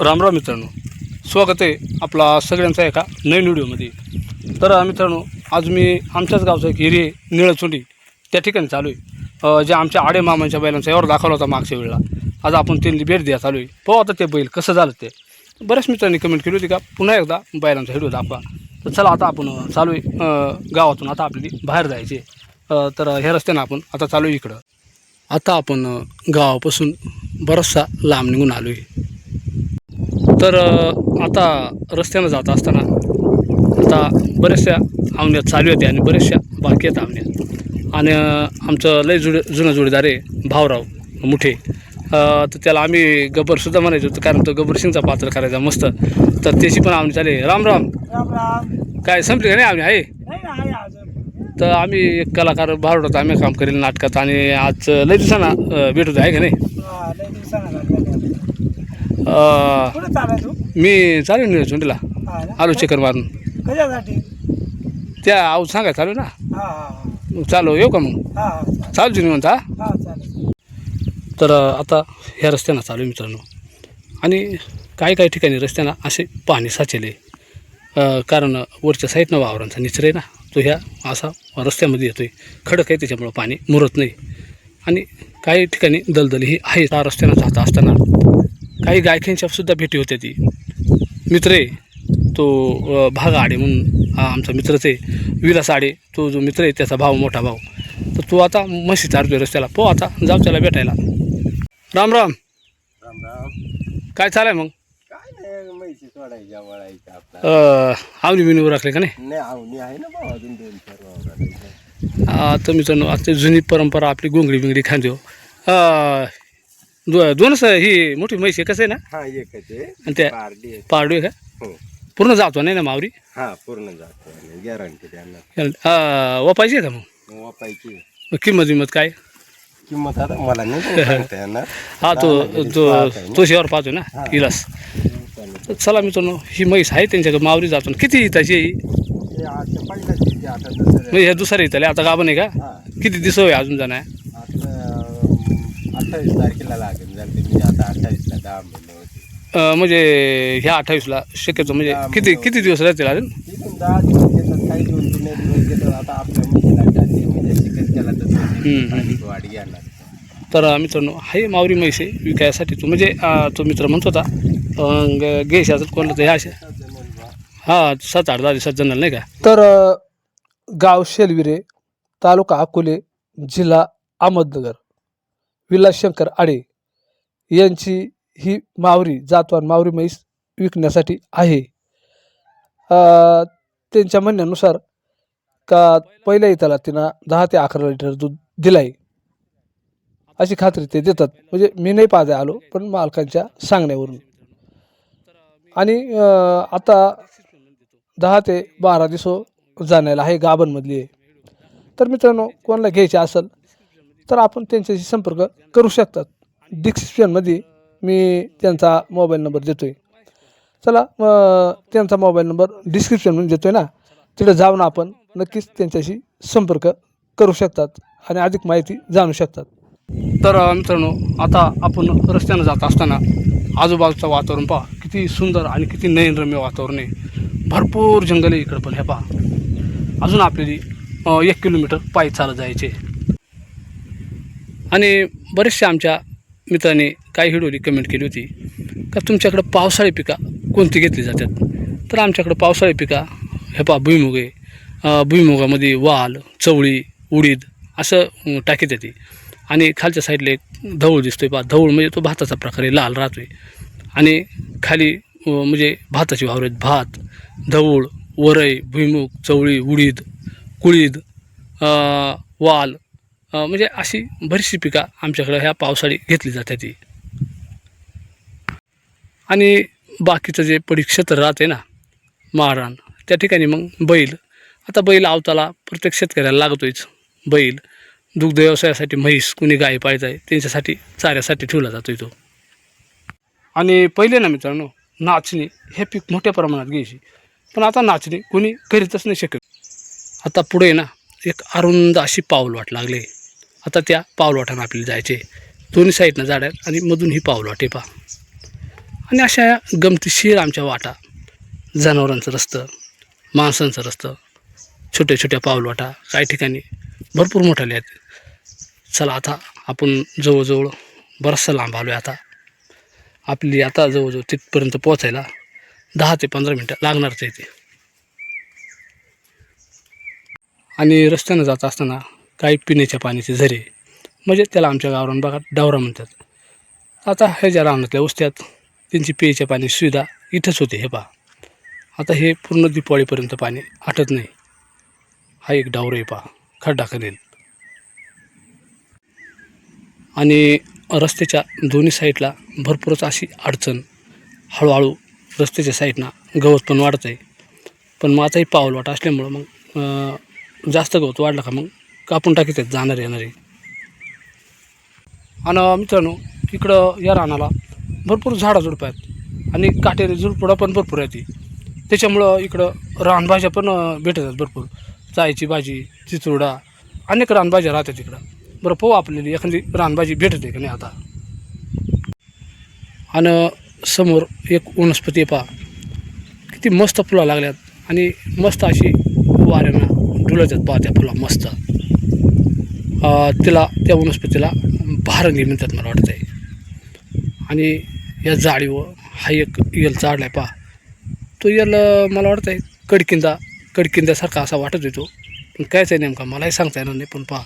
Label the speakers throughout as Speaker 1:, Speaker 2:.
Speaker 1: रामराम मित्रांनो. स्वागत आहे आपला सगळ्यांचा एका नवीन व्हिडिओमध्ये. तर मित्रांनो आज मी आमच्याच गावचा एक हिरे निळचुंडी त्या ठिकाणी चालू आहे. जे आमच्या आडे मामांच्या बैलांचा यावर दाखवला होता मागच्या वेळेला. आज आपण त्यांनी भेट द्या चालू आहे. पाहू आता ते बैल कसं झालं ते. बऱ्याच मित्रांनी कमेंट केली होती का पुन्हा एकदा बैलांचा व्हिडिओ दाखवा. तर चला आता आपण चालू आहे गावातून आता आपली बाहेर जायचे तर हे रस्त्यानं आपण आता चालू आहे इकडं. आता आपण गावापासून बराचसा लांब निघून आलो आहे तर आता रस्त्यानं जात असताना आता बऱ्याचशा आवण्यात चालू होत्या आणि बऱ्याचशा बाकी आहेत आवण्यात आणि आमचं लय जुड जुनं जोडीदार आहे भावराव मुठे. तर त्याला आम्ही गब्बरसुद्धा म्हणायचो होतो कारण तो गब्बर सिंगचा पात्र करायचा मस्त. तर त्याची पण आवणी आहे. राम राम. काय संपली का नाही आवणी आहे? तर आम्ही एक कलाकार भावडत आम्ही काम करेल नाटकात आणि आज लय दिवसांना भेट होतो आहे का नाही
Speaker 2: हा, लय दिवसानं झाली.
Speaker 1: अ,
Speaker 2: कुठं चालाय तू?
Speaker 1: मी चालेल नाही
Speaker 2: हा ना?
Speaker 1: आलो चक्कर मारून
Speaker 2: कशासाठी?
Speaker 1: त्या आऊ सांगाय चालू ना?
Speaker 2: हा हा
Speaker 1: मग चालू येऊ का मग?
Speaker 2: हा हा चालेल.
Speaker 1: चालू तुम्ही म्हणता
Speaker 2: हा? चालेल.
Speaker 1: तर आता ह्या रस्त्यानं चालू आहे मित्रांनो. आणि काही काही ठिकाणी रस्त्यानं असे पाणी साचेले अ, कारण वरच्या साईडनं वावरांचा निचरा आहे ना तो ह्या असा रस्त्यामध्ये येतोय. खडक आहे त्याच्यामुळं पाणी मुरत नाही. आणि काही ठिकाणी दलदल ही आहे. त्या रस्त्यानं जात असताना काही गायकांच्या सुद्धा भेटी होत्या ती. मित्र आहे तो भाग आडे म्हणून हा आमचा मित्रच आहे. विलास आडे तो जो मित्र आहे त्याचा भाव मोठा भाव तर तो आता म्हशी चारतोय रस्त्याला. पो आता जाऊ त्याला भेटायला. राम राम.
Speaker 3: राम राम.
Speaker 1: काय चालाय मग? आवनी बिनी राखले का नाही?
Speaker 3: नाही आवनी आहे ना भाऊ अजून दोन चार वावरात
Speaker 1: आता मित्रांनो आता जुनी परंपरा आपली गोंगडी बिंगडी खांदेव अ, दो दोनच ही मोठी म्हैस आहे कसं आहे ना?
Speaker 3: हा एकच आहे.
Speaker 1: आणि त्या
Speaker 3: पारडी आहे
Speaker 1: पारडू आहे का?
Speaker 3: हो.
Speaker 1: पूर्ण जातो नाही ना मावरी?
Speaker 3: हा पूर्ण जातो गॅरंटी त्यांना.
Speaker 1: अ, वापायची आहे का मग?
Speaker 3: मग वापायची
Speaker 1: मग किंमत विमत काय?
Speaker 3: किंमत आता मला नाही सांगता येणार.
Speaker 1: हा तो तो. तो शेवर पाहतो ना
Speaker 3: हा.
Speaker 1: इलास. तर चला मित्रांनो ही म्हैस आहे त्यांच्याकडे मावरी जातो. ना. किती त्याची आहे ही?
Speaker 3: हे आता पहिलाच किती आता दुसरं.
Speaker 1: म्हणजे ह्या दुसऱ्या इथल्या आता गाभण आहे का?
Speaker 3: हा.
Speaker 1: किती दिवस आहे अजून जाणार
Speaker 3: अठ्ठावीस तारखेला लागेल झालं म्हणजे आता अठ्ठावीसला दहा महिने होते.
Speaker 1: अं, म्हणजे ह्या अठ्ठावीसला शक्यतो म्हणजे किती
Speaker 3: मग-
Speaker 1: किती दिवस राहतील अजून?
Speaker 3: दहा दिवस घेतात काही दोन तीन दिवस घेतात आता आपल्या म्हशीला जाते म्हणजे केला तर दोन
Speaker 1: हम्म.
Speaker 3: दिवस अधिक वाढ घेणार.
Speaker 1: तर अं, मित्रांनो हाही मावरी म्हैस विकायसाठी तो म्हणजे अं, तो मित्र म्हणत होता अं, ग- घ्यायच्या असेल कोणाला तर ह्या अशा हा सात आठ दहा दिवसात जणाल नाही का? तर गाव शेलविरे तालुका अकोले जिल्हा अहमदनगर. विलास शंकर आडे यांची ही मावरी जातवान मावरी म्हैस विकण्यासाठी आहे. त्यांच्या म्हणण्यानुसार का पहिल्या इथाला तिनं दहा ते अकरा लिटर दूध दिलाय. अशी खात्री ते देतात. म्हणजे मी नाही पाहता आलो पण मालकांच्या सांगण्यावरून. आणि आता दहा ते बारा दिवस जाण्याला आहे गाभणमधली आहे. तर मित्रांनो कोणाला घ्यायचे असेल तर आपण त्यांच्याशी संपर्क करू शकतात. डिस्क्रिप्शनमध्ये मी त्यांचा मोबाईल नंबर देतो आहे चला मग त्यांचा मोबाईल नंबर डिस्क्रिप्शनमध्ये देतो आहे ना? तिथं जाऊन आपण नक्कीच त्यांच्याशी संपर्क करू शकतात आणि अधिक माहिती जाणू शकतात. तर मित्रांनो आता आपण रस्त्यानं जात असताना आजूबाजूचं वातावरण पहा. किती सुंदर आणि किती नयनरम्य वातावरण आहे. भरपूर जंगल आहे इकडं पण हे पहा. अजून आपली एक किलोमीटर पायी चालत जायचे आणि बरेचशा आमच्या मित्रांनी काही व्हिडिओली कमेंट केली होती. का तुमच्याकडं पावसाळी पिका कोणती घेतली जातात? तर आमच्याकडं पावसाळी पिका हे पहा भुईमुग आहे भुईमुगामध्ये वाल चवळी उडीद असं टाकीत येते आणि खालच्या साईडला एक धवळ दिसतोय पा धवळ म्हणजे तो भाताचा प्रकार आहे लाल राहतोय. आणि खाली म्हणजे भाताची वावर आहेत. भात धवळ वरई भुईमुग चवळी उडीद कुळीद वाल म्हणजे अशी बरीचशी पिकं आमच्याकडं ह्या पावसाळी घेतली जातात ती आणि बाकीचं जे पडी क्षेत्र राहते ना माळरान त्या ठिकाणी मग बैल. आता बैल आवताला प्रत्येक शेतकऱ्याला लागतोयच. बैल दुग्ध व्यवसायासाठी म्हैस कुणी गाय पाळत आहे त्यांच्यासाठी चाऱ्यासाठी ठेवला जातोय तो. आणि पहिले ना मित्रांनो नाचणी हे पीक मोठ्या प्रमाणात घ्यायची. पण आता नाचणी कुणी करीतच नाही शकत. आता पुढे ना एक अरुंद अशी पाऊल वाट लागले. आता त्या पावलवाटानं आपल्याला जायचे दोन्ही साईडनं झाड आहेत आणि मधून ही पावलवाटे पा पहा. आणि अशा या गमतीशीर आमच्या वाटा जनावरांचं रस्तं माणसांचं रस्तं छोट्या छोट्या पावलवाटा काही ठिकाणी भरपूर मोठाले आहेत. चला आता आपण जवळजवळ बराचसा लांब आलो आहे आता. आपली आता जवळजवळ तिथपर्यंत पोचायला दहा ते पंधरा मिनटं लागणारच आहे ते आणि रस्त्यानं जात असताना काही पिण्याच्या पाण्याचे झरे. म्हणजे त्याला आमच्या गावरान भागात डावरा म्हणतात. आता ह्याच्या ज्या रानातल्या वस्त्यात त्यांची पिण्याच्या पाण्याची सुविधा इथंच होते हे पहा. आता हे पूर्ण दिपावळीपर्यंत पाणी आटत नाही. हा एक डावर आहे पहा खड्डा करेल. आणि रस्त्याच्या दोन्ही साईडला भरपूरच अशी अडचण हळूहळू रस्त्याच्या साईडनं गवत पण वाढत आहे पण मग आता ही असल्यामुळं मग जास्त गवत वाढलं का मग कापून टाकीत आहेत जाणार येणारे. आणि मित्रांनो इकडं या रानाला भरपूर झाडं झुडपं आहेत. आणि काटेरी झुडपुडा पण भरपूर आहे ती त्याच्यामुळं इकडं रानभाज्या पण भेटतात भरपूर. चायची भाजी चिचुरडा अनेक रानभाज्या राहतात इकडं. बरं पाहू आपल्याला एखादी रानभाजी भेटते का नाही आता. आणि समोर एक वनस्पती पहा. किती मस्त फुलं लागल्यात. आणि मस्त अशी वाऱ्यानं डुलत आहेत पहा त्या फुला मस्त. तिला त्या वनस्पतीला भारंगी म्हणतात मला वाटतं आहे आणि या जाळीवर हा एक यल चाडला आहे पहा. तो यल मला वाटतं आहे कडकिंदा कडकिंद्यासारखा असा वाटत येतो पण कायच आहे नेमका मलाही सांगता येणार नाही पण पहा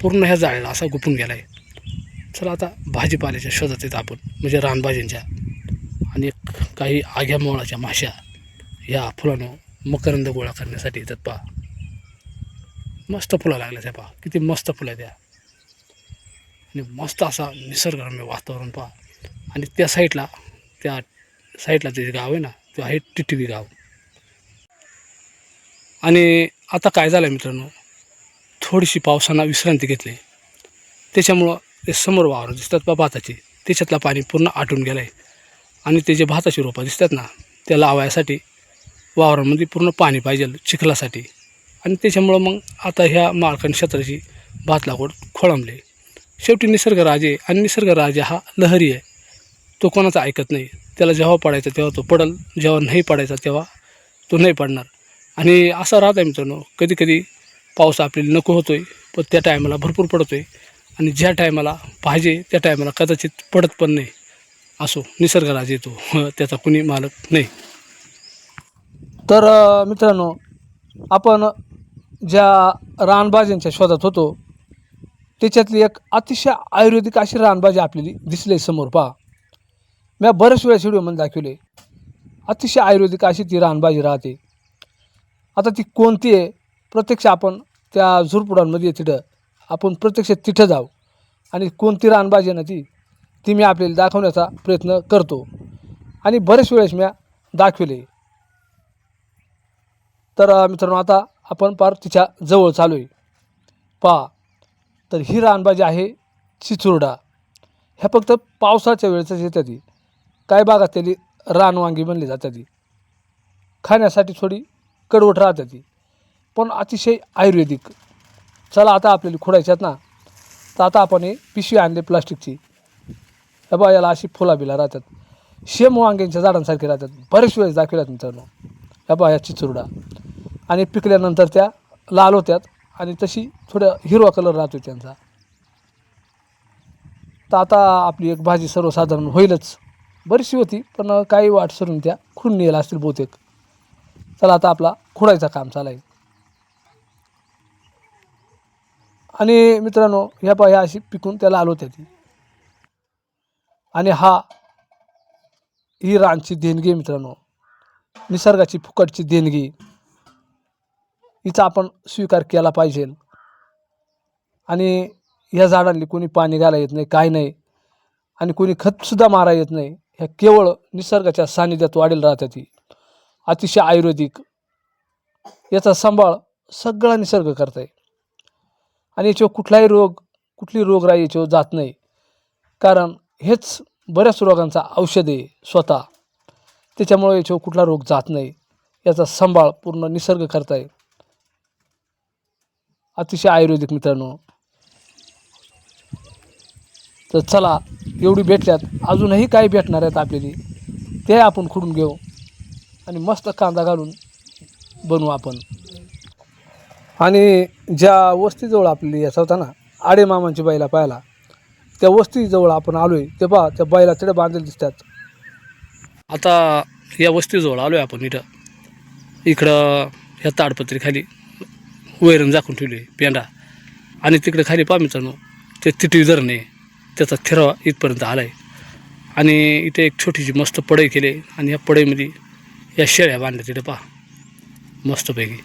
Speaker 1: पूर्ण ह्या जाळीला असा गुपून गेला आहे चला आता भाजीपाल्याच्या शोधात येत आपण म्हणजे रानभाजींच्या आणि काही आघ्या मोळाच्या माश्या या फुलानं मकरंद गोळा करण्यासाठी येतात पहा. मस्त फुलं लागल्या त्या पहा. किती मस्त फुलं आहे त्या. आणि मस्त असा निसर्गरम्य वातावरण पहा. आणि त्या साईडला त्या साईडला ते गाव आहे ना ते आहे टिटवी गाव. आणि आता काय झालं मित्रांनो थोडीशी पावसानं विश्रांती घेतली. त्याच्यामुळं ते समोर वावर दिसतात बा भाताची. त्याच्यातलं पाणी पूर्ण आटून गेलं आहे आणि ते जे भाताची रोपं दिसतात ना त्या लावायसाठी वावरामध्ये पूर्ण पाणी पाहिजे चिखलासाठी. आणि त्याच्यामुळं मग आता ह्या माळखान क्षेत्राची भात लागवड खोळंबली. शेवटी निसर्गराजे आणि निसर्गराजे हा लहरी आहे. तो कोणाचा ऐकत नाही. त्याला जेव्हा पडायचा तेव्हा तो पडल. जेव्हा नाही पडायचा तेव्हा तो नाही पडणार. आणि असा राहत आहे मित्रांनो कधी कधी पाऊस आपल्याला नको होतो आहे पण त्या टायमाला भरपूर पडतो आहे आणि ज्या टायमाला पाहिजे त्या टायमाला कदाचित पडत पण नाही. असो निसर्गराज येतो. त्याचा कुणी मालक नाही.
Speaker 2: तर मित्रांनो आपण ज्या रानभाज्यांच्या शोधात होतो त्याच्यातली एक अतिशय आयुर्वेदिक अशी रानभाजी आपल्याला दिसली समोर पहा. मी बऱ्याच वेळा व्हिडिओमध्ये दाखवले. अतिशय आयुर्वेदिक अशी ती रानभाजी राहते. आता ती कोणती आहे? प्रत्यक्ष आपण त्या झुरपुडांमध्ये तिथं आपण प्रत्यक्ष तिथं जाऊ. आणि कोणती रानभाजी आहे ना ती ती मी आपल्याला दाखवण्याचा प्रयत्न करतो. आणि बरेच वेळेस मी दाखवले. तर मित्रांनो आता आपण पार तिच्या जवळ चालू आहे. पहा तर ही रानभाजी आहे चिचुरडा. ह्या फक्त पावसाच्या वेळेसच येतात ती काय भागात त्याली रानवांगी बनली जातात ती खाण्यासाठी थोडी कडवट राहतात ती पण अतिशय आयुर्वेदिक. चला आता आपल्याला खोडायच्यात ना. तर आता आपण हे पिशवी आणली प्लास्टिकची. हे बा याला अशी फुला बिला राहतात. शेम वांग्यांच्या झाडांसारखे राहतात. बरेच वेळेस दाखवल्यात मित्रांनो ह्या बा ह्या चिचुरडा. आणि पिकल्यानंतर त्या लाल होत्यात आणि तशी थोडं हिरवा कलर राहतो त्यांचा. तर आता आपली एक भाजी सर्वसाधारण होईलच. बरीचशी होती पण काही वाट सरून त्या खुडून नेला असतील बहुतेक. चला आता आपला खुडायचा काम चालाय आणि मित्रांनो ह्या पा ह्या अशी पिकून त्या लाल होत्या ती. आणि हा ही रानची देणगी मित्रांनो. निसर्गाची फुकटची देणगी. हिचा आपण स्वीकार केला पाहिजे. आणि ह्या झाडांनी कोणी पाणी घाला येत नाही काय नाही. आणि कोणी खतसुद्धा मारा येत नाही. ह्या केवळ निसर्गाच्या सानिध्यात वाढेल राहतात ती अतिशय आयुर्वेदिक. याचा सांभाळ सगळा निसर्ग करत आहे. आणि याच्यावर कुठलाही रोग कुठली रोगराई याच्यावर जात नाही. कारण हेच बऱ्याच रोगांचा औषध आहे स्वतः. त्याच्यामुळे याच्यावर कुठला रोग जात नाही. याचा सांभाळ पूर्ण निसर्ग करताय अतिशय आयुर्वेदिक मित्रांनो. तर चला एवढी भेटल्यात. अजूनही काही भेटणार आहेत आपल्याला. ते आपण खुडून घेऊ. आणि मस्त कांदा घालून बनवू आपण. आणि ज्या वस्तीजवळ आपली याचा होता ना आडे मामांची बैला पाहायला त्या वस्तीजवळ आपण आलो आहे ते पहा त्या बैला तिथे बांधलेले दिसतात.
Speaker 1: आता या वस्तीजवळ आलो आहे आपण इथं. इकडं ह्या ताडपत्रीखाली. वैरण झाकून ठेवले आहे, पेंडा आणि तिकडे खाली पहा मित्रांनो ते तिटवी धरण आहे त्याचा थिरावा इथपर्यंत आला आहे आणि इथे एक छोटीशी मस्त पडई केली आहे आणि या पडईमध्ये या शेळ्या बांधल्या तिथे पहा. मस्तपैकी.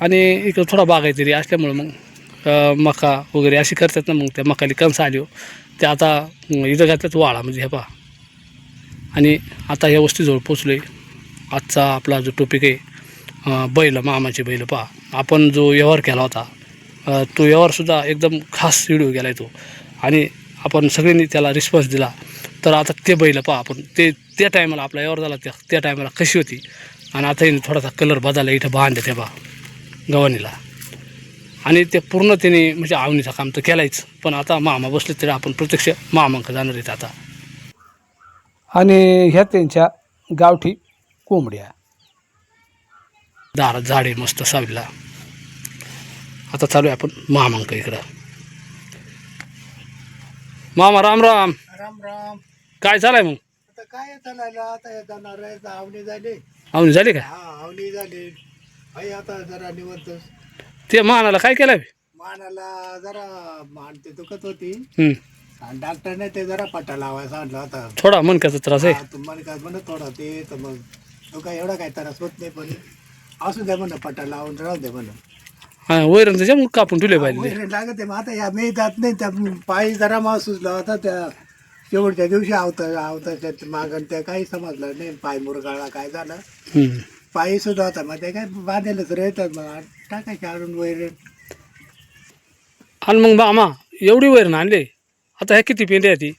Speaker 1: आणि इकडं थोडा बागायतरी असल्यामुळं मग मका वगैरे अशी करतात ना मग त्या मकाली कणसं आली हो. ते आता इथं घातल्यात वाळा म्हणजे हे पहा. आणि आता या वस्तीजवळ पोचलो आहे आजचा आपला जो टॉपिक आहे बैल मामाचे बैल पहा. आपण जो व्यवहार केला होता तो व्यवहारसुद्धा एकदम खास व्हिडिओ गेला आहे तो. आणि आपण सगळ्यांनी त्याला रिस्पॉन्स दिला. तर आता ते बैल पहा आपण ते त्या टायमाला आपला व्यवहार झाला त्या त्या टायमाला कशी होती? आणि आता हिने थोडासा कलर बदलला इथं बांधले ते पहा गव्हाणीला आणि ते पूर्ण त्याने म्हणजे आवणीचं काम तर केलायच. पण आता मामा बसले तरी आपण प्रत्यक्ष मामांक जाणार आहेत आता.
Speaker 2: आणि ह्या त्यांच्या गावठी कोंबड्या.
Speaker 1: दारात झाड मस्त सावलीला आता चालू आहे आपण मामांक इकडं. मामा राम राम.
Speaker 3: राम राम.
Speaker 1: काय चालाय मग?
Speaker 3: आता काय चालायला? आता हे जाणार आहे आवणी झाली.
Speaker 1: आवनी झाली का?
Speaker 3: हा आवणी झाली. आई आता जरा निवंत.
Speaker 1: ते मानाला काय केलं
Speaker 3: मानाला जरा मान ते दुखत होती. आणि डॉक्टरने ते जरा पट्टा लावायला सांगितलं होता.
Speaker 1: थोडा मनक्याचा त्रास आहे.
Speaker 3: काय म्हणत थोडा ते तर मग तो काय एवढा काय त्रास होत नाही पण असू द्या म्हणा पट्टा लावून राहू दे म्हणा.
Speaker 1: हां वैरण त्याच्यामुळे कापून ठेवले पाहिजे
Speaker 3: वैरण लागत आहे मग आता या मी जात नाही त्या पायी जरा मास सुचला होता त्या शेवटच्या दिवशी आवता आवताच्या मागण त्या काही समजलं नाही पाय मुरगाळा काय झालं.
Speaker 1: हं.
Speaker 3: पायी सुद्धा होता मग ते काय बांधेलच राहतात मग टाकायचे आणून वैरण.
Speaker 1: आणि मग मामा एवढी वैरण आणले. आता ह्या किती पेंड्या ती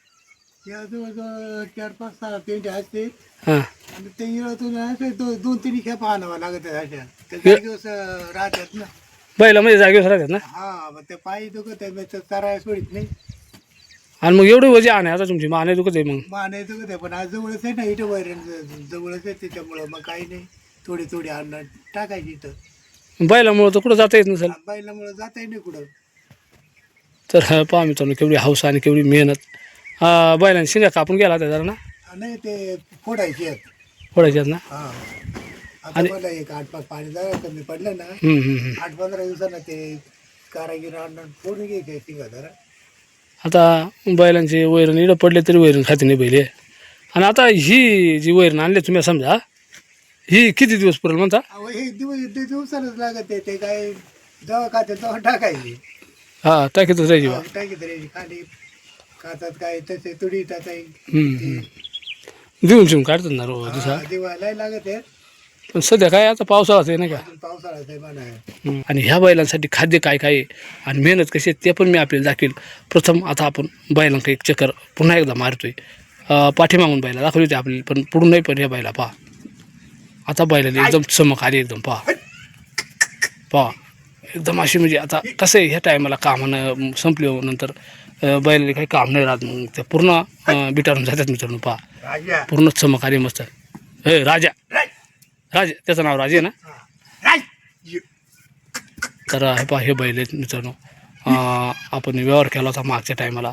Speaker 3: या जवळजवळ चार पाच सहा पेंड्या असते
Speaker 1: हां.
Speaker 3: आणि ते इळतून असे दो- दोन तीन खेपा आणावं लागत आहे अशा. ते काही दिवस अं, राहतात ना.
Speaker 1: बैला म्हणजे जागेवर राहतात ना?
Speaker 3: हा मग ते पायी दुखत आहे मग ते सोडित नाही.
Speaker 1: आणि मग एवढी वजे आहे आता तुमची माने दुखत आहे मग.
Speaker 3: माने दुखत आहे पण आज जवळच आहे ना इथं वैरण ज- जवळच आहे त्याच्यामुळं मग काही नाही. थोडी थोडी आणणं टाकायची इथं.
Speaker 1: बैलामुळं तर कुठं जाता येत नसेल?
Speaker 3: बैलामुळं जाता नाही कुठं.
Speaker 1: तर पहा मित्रांनो केवढी हौस आणि केवढी मेहनत. हा, बैलांनी शिंगा कापून गेला होता जरा ना?
Speaker 3: नाही ते फोडायची आहेत.
Speaker 1: फोडायच्यात ना?
Speaker 3: हा. आता मला एक आठ पाच पाणी जरा कमी पडलं ना
Speaker 1: हम्म, हम्म, हम्म.
Speaker 3: आठ पंधरा दिवसानं ते कारागीर आणून फोडून घ्यायचे शिंगा जरा.
Speaker 1: आता बैलांचे वैरण इडं पडले तरी वैरण खाते नाही बैले. आणि आता ही जी वैरण आणली तुम्ही समजा ही किती दिवस पुरेल म्हणता?
Speaker 3: अहो, हे दिवस ते दिवसानच लागत आहे ते काय जेव्हा खाते तेव्हा टाकायची.
Speaker 1: हा टाकीतच राहायची बा.
Speaker 3: टाकी तरी खाली खातात काय तसे तुडी टाकाय
Speaker 1: हम्म, हम्म. देऊन शिवून काढतात ना रोज दिवसा
Speaker 3: दिवायला लागत आहे.
Speaker 1: पण सध्या काय आता पावसाळाच आहे नाही का?
Speaker 3: पावसाळ्यात आहे.
Speaker 1: आणि ह्या बैलांसाठी खाद्य काय काय आहे? आणि मेहनत कशी आहे ते पण मी आपल्याला दाखवेल. प्रथम आता आपण बैलांका एक चक्कर पुन्हा एकदा मारतोय. अं, पाठीमागून बैला दाखवली होती आपली पण पुढून नाही पण ह्या बैला पहा. आता बैलाला एकदम चमक आली एकदम पहा. पहा. एकदम अशी म्हणजे आता कसं आहे ह्या टायमाला कामानं संपले बैलाला काही काम नाही राहत मग ते पूर्ण बिटारून जातात मित्रांनो पहा. पूर्ण चमक आली मस्त. हे राजा. राजा. त्याचं नाव राजे ना? तर हे पहा हे बैल आहेत मित्रांनो. आपण व्यवहार केला होता मागच्या टायमाला.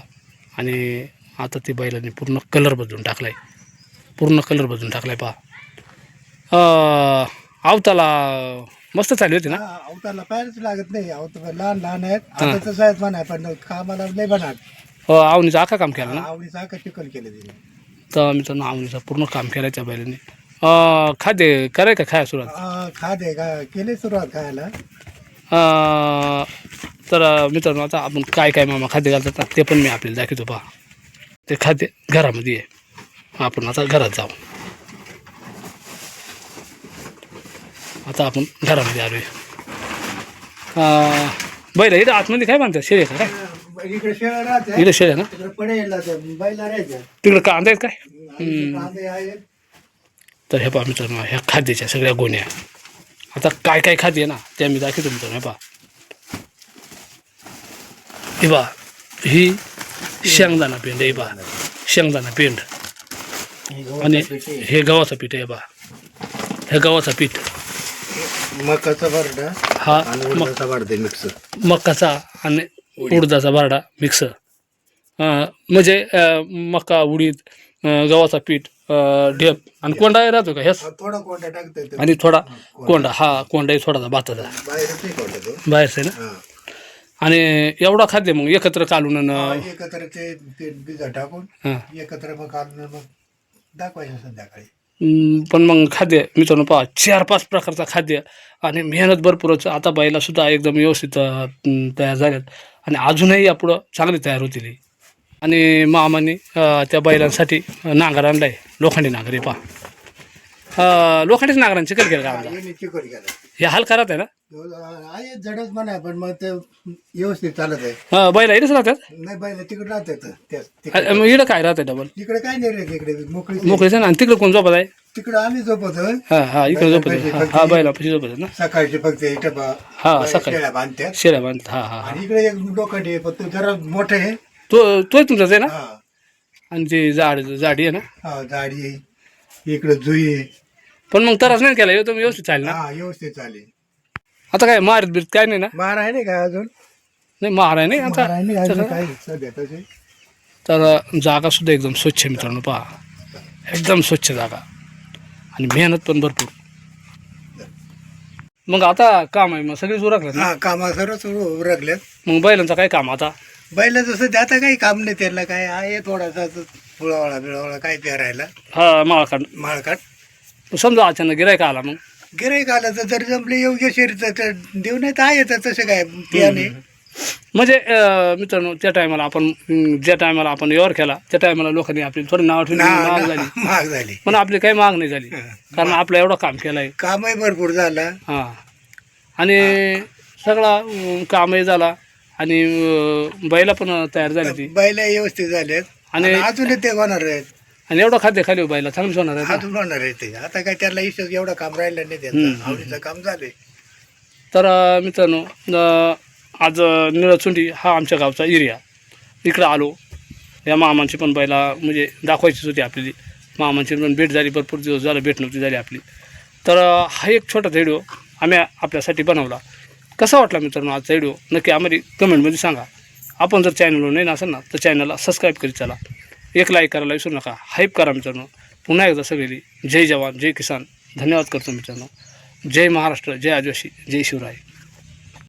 Speaker 1: आणि आता ते बैलांनी पूर्ण कलर बदलून टाकला आहे पूर्ण कलर बदलून टाकला आहे पहा. अं, आवताला मस्त चालली होती ना?
Speaker 3: हा, अवतारला पायच लागत नाही. अवतार लहान लहान आहेत. आता तसं आहेत म्हणा पण कामाला नाही बनणार
Speaker 1: अं, आवनीचं आखा काम केलं ना?
Speaker 3: आवडीचा का चिकन केलं तिने.
Speaker 1: तर मित्रांनो आवनीचं पूर्ण काम केलं त्या बैलांनी अं, खाद्य कराय का खाय सुरुवात?
Speaker 3: हा, खादे का केली सुरुवात खायला.
Speaker 1: अं, तर मित्रांनो आता आपण काय काय मामा खाद्य घालतात ना ते पण मी आपल्याला दाखवतो पहा. ते खाद्य घरामध्ये आहे. आपण आता घरात जाऊ. आता आपण घरामध्ये आलोय. अं, बैल इथं आतमध्ये काय म्हणतात शेळी आहे का काय?
Speaker 3: इकडे शेळा राहते.
Speaker 1: आहे ना?
Speaker 3: तिकडे पडेल बैला राहायच्या
Speaker 1: तिकडं कांदा आहेत काय?
Speaker 3: कांदे आहे
Speaker 1: तर हे पहा मित्रांनो ह्या खाद्याच्या सगळ्या गोण्या. आता काय काय खाद्य आहे ना त्या मी दाखवतो मित्रांनो हे पहा. हे पहा ही शेंगदाणा पेंड हे पहा. शेंगदाणा पेंड. आणि हे गव्हाचं पीठ आहे बा हे गव्हाचं पीठ.
Speaker 3: मकाचा भरडा
Speaker 1: हा
Speaker 3: आणि
Speaker 1: मग
Speaker 3: उडदाचा भरडा मिक्स
Speaker 1: मकाचा आणि उडदाचा बारडा मिक्स म्हणजे अं, मका उडीद अं, गव्हाचा पीठ अं, ढेप आणि कोंडा राहतो का? ह्याच
Speaker 3: थोडा कोंडा टाकता येतो
Speaker 1: आणि थोडा कोंडा. हा कोंडाही थोडासा भाताचा.
Speaker 3: बाहेरच नाही कोंडा तो.
Speaker 1: बाहेरचं आहे ना?
Speaker 3: हा.
Speaker 1: आणि एवढा खाद्य मग एकत्र कालून आणि,
Speaker 3: हा, एकत्र ते ते बिजा टाकून
Speaker 1: हां.
Speaker 3: एकत्र मग काढून मग दाखवायचं संध्याकाळी.
Speaker 1: पण मग खाद्य मित्रांनो पहा चार पाच प्रकारचा खाद्य आणि मेहनत भरपूरच आता बाईला सुद्धा एकदम व्यवस्थित तयार झाल्यात. आणि अजूनही यापुढं चांगली तयार होतील ही. आणि मामाने त्या बैलांसाठी नांगर आणलाय. लोखंडी नांगर आहे पहा. लोखंडीच नांगरांची चिकन केलं का
Speaker 3: हे गेला
Speaker 1: हे हाल करत आहे ना?
Speaker 3: आहे जडच म्हणा पण मग ते व्यवस्थित चालत आहे.
Speaker 1: अं, बैला इकडेच राहतात
Speaker 3: नाही बायला तिकडे राहतात
Speaker 1: मग इकडं काय राहतं डबल
Speaker 3: तिकडे काय नाही रे तिकडे मोकळी
Speaker 1: मोकळीच आहे ना? आणि तिकडे कोण झोपत आहे?
Speaker 3: तिकडे आम्ही झोपतो
Speaker 1: हा हा इकडे झोपत आहे. हा, हा बैला पशी झोपत आहे ना?
Speaker 3: सकाळची फक्त इथं बा-
Speaker 1: हा,
Speaker 3: बाया
Speaker 1: सकाळी.
Speaker 3: शेळ्या बांधतात.
Speaker 1: शेऱ्या बांधत हा हा हा.
Speaker 3: आणि इकडे एक लोखंडी आहे पण तो जरा मोठं आहे.
Speaker 1: तो तोय तुमचाच आहे ना?
Speaker 3: हा.
Speaker 1: आणि ते झाड झाडी आहे ना?
Speaker 3: हा जाडी आहे. इकडे जुई आहे.
Speaker 1: पण मग तरास नाही केला एकदम व्यवस्थित चालेल ना?
Speaker 3: हा व्यवस्थित चालेल.
Speaker 1: आता काय मारत बीत काय नाही ना?
Speaker 3: मार आहे नाही का अजून?
Speaker 1: नाही मार आहे नाही
Speaker 3: मार आहे नाही
Speaker 1: आता
Speaker 3: अजून काय सध्या तसे
Speaker 1: तर जागा सुद्धा एकदम स्वच्छ आहे मित्रांनो पहा. एकदम स्वच्छ जागा. आणि मेहनत पण भरपूर. मग आता काम आहे मग सगळीच उरकलं ना?
Speaker 3: हा कामा सर्वच उरकल्यात
Speaker 1: मग बैलांचं काय काम आता?
Speaker 3: बैला जसं ते आता काही काम नाही त्याला काय आहे थोडासा फुळावळा बिळावळा काय पेरायला
Speaker 1: हा माळकाड
Speaker 3: माळकाट
Speaker 1: समजा अचानक गिरायक आला मग?
Speaker 3: गिराईक आलं तर जर जमले योग्य शरीर तर देऊ नाही तर आहे तर तसं काय? त्याने
Speaker 1: म्हणजे अं, मित्रांनो त्या टायमाला आपण अं, ज्या टायमाला आपण व्यवहार केला त्या टायमाला लोकांनी आपली थोडी नाव ठेवली माग झाली.
Speaker 3: महाग झाली.
Speaker 1: पण आपली काही माग नाही झाली. कारण आपलं एवढं काम केलं आहे
Speaker 3: कामही भरपूर झालं.
Speaker 1: हां. आणि सगळा अं, कामही झाला. आणि अं, बैला पण तयार झाली ती.
Speaker 3: बैला व्यवस्थित झालेत
Speaker 1: आणि-
Speaker 3: आणि अजून ते होणार आहेत.
Speaker 1: आणि एवढं खाद्य खाली बैला चांगलीच होणार आहे ना.
Speaker 3: अजून होणार आहे ते. आता काय त्याला इशेच एवढं काम राहिलं नाही त्याचं. आवडीचं काम झालंय.
Speaker 1: तर अं, मित्रांनो अं, आज अं, निळचुंडी हा आमच्या गावचा एरिया. इकडं आलो. या मामांची पण बैला म्हणजे दाखवायचीच होती आपली मामांची पण भेट झाली भरपूर दिवस झालं भेट नव्हती झाली आपली. तर अं, हा एक छोटा व्हिडिओ आम्ही आपल्यासाठी बनवला. कसा वाटला मित्रांनो आजचा व्हिडिओ? नक्की आम्हाला कमेंटमध्ये सांगा. आपण जर चॅनलवर नाही असेल ना तर चॅनलला सबस्क्राईब करीत चला. एक लाईक करायला विसरू नका. हाईप करा मित्रांनो. पुन्हा एकदा सगळी जय जवान जय किसान. धन्यवाद करतो मित्रांनो. जय महाराष्ट्र जय आदिवासी जय शिवराय.